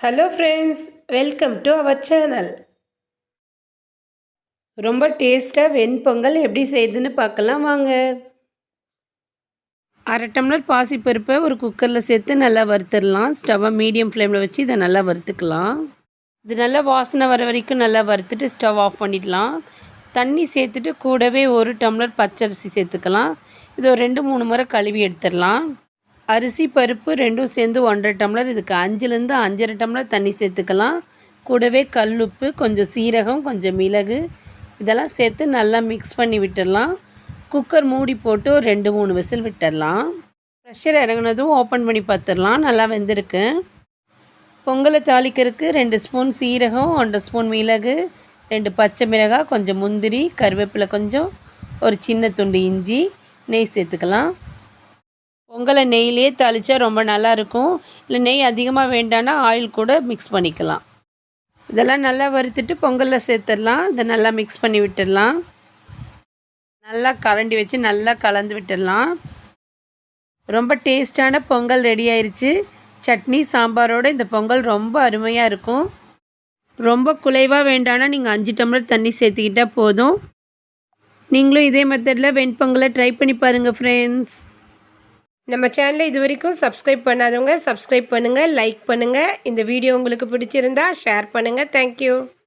Hello friends welcome to our channel ரொம்ப டேஸ்ட்டாக வெண்பொங்கல் எப்படி செய்யுதுன்னு பார்க்கலாம் வாங்க. அரை டம்ளர் பாசிப்பருப்பை ஒரு குக்கரில் சேர்த்து நல்லா வறுத்துடலாம். ஸ்டவ்வை மீடியம் ஃப்ளேமில் வச்சு இதை நல்லா வறுத்துக்கலாம். இது நல்லா வாசனை வர வரைக்கும் நல்லா வறுத்துட்டு ஸ்டவ் ஆஃப் பண்ணிடலாம். தண்ணி சேர்த்துட்டு கூடவே ஒரு டம்ளர் பச்சரிசி சேர்த்துக்கலாம். இது ஒரு ரெண்டு மூணு முறை கழுவி எடுத்துடலாம். அரிசி பருப்பு ரெண்டும் சேர்ந்து ஒன்றரை டம்ளர் இதுக்கு அஞ்சுலேருந்து அஞ்சரை டம்ளர் தண்ணி சேர்த்துக்கலாம். கூடவே கல்லுப்பு கொஞ்சம் சீரகம் கொஞ்சம் மிளகு இதெல்லாம் சேர்த்து நல்லா மிக்ஸ் பண்ணி விட்டுடலாம். குக்கர் மூடி போட்டு ஒரு ரெண்டு மூணு விசில் விட்டுடலாம். ப்ரெஷர் இறங்குனதும் ஓப்பன் பண்ணி பார்த்துடலாம். நல்லா வெந்திருக்கு. பொங்கலை தாளிக்கிறதுக்கு ரெண்டு ஸ்பூன் சீரகம் ஒன்றரை ஸ்பூன் மிளகு ரெண்டு பச்சை மிளகாய் கொஞ்சம் முந்திரி கருவேப்பிலை கொஞ்சம் ஒரு சின்ன துண்டு இஞ்சி நெய் சேர்த்துக்கலாம். பொங்கலை நெய்லேயே தாளித்தா ரொம்ப நல்லா இருக்கும். இல்லை நெய் அதிகமாக வேண்டான்னா ஆயில் கூட மிக்ஸ் பண்ணிக்கலாம். இதெல்லாம் நல்லா வறுத்துட்டு பொங்கலில் சேர்த்துடலாம். இதை நல்லா மிக்ஸ் பண்ணி விட்டுடலாம். நல்லா கரண்டி வச்சு நல்லா கலந்து விட்டுடலாம். ரொம்ப டேஸ்டான பொங்கல் ரெடி ஆயிடுச்சு சட்னி சாம்பாரோடு இந்த பொங்கல் ரொம்ப அருமையாக இருக்கும். ரொம்ப குலைவாக வேண்டானா நீங்கள் அஞ்சு டம்ளர் தண்ணி சேர்த்துக்கிட்டால் போதும். நீங்களும் இதே மெத்தடில் வெண்பொங்கலை ட்ரை பண்ணி பாருங்கள் ஃப்ரெண்ட்ஸ் நம்ம சேனலை இது வரைக்கும் சப்ஸ்கிரைப் பண்ணாதவங்க சப்ஸ்கிரைப் பண்ணுங்கள் லைக் பண்ணுங்கள் இந்த வீடியோ உங்களுக்கு பிடிச்சிருந்தா ஷேர் பண்ணுங்கள் தேங்க்யூ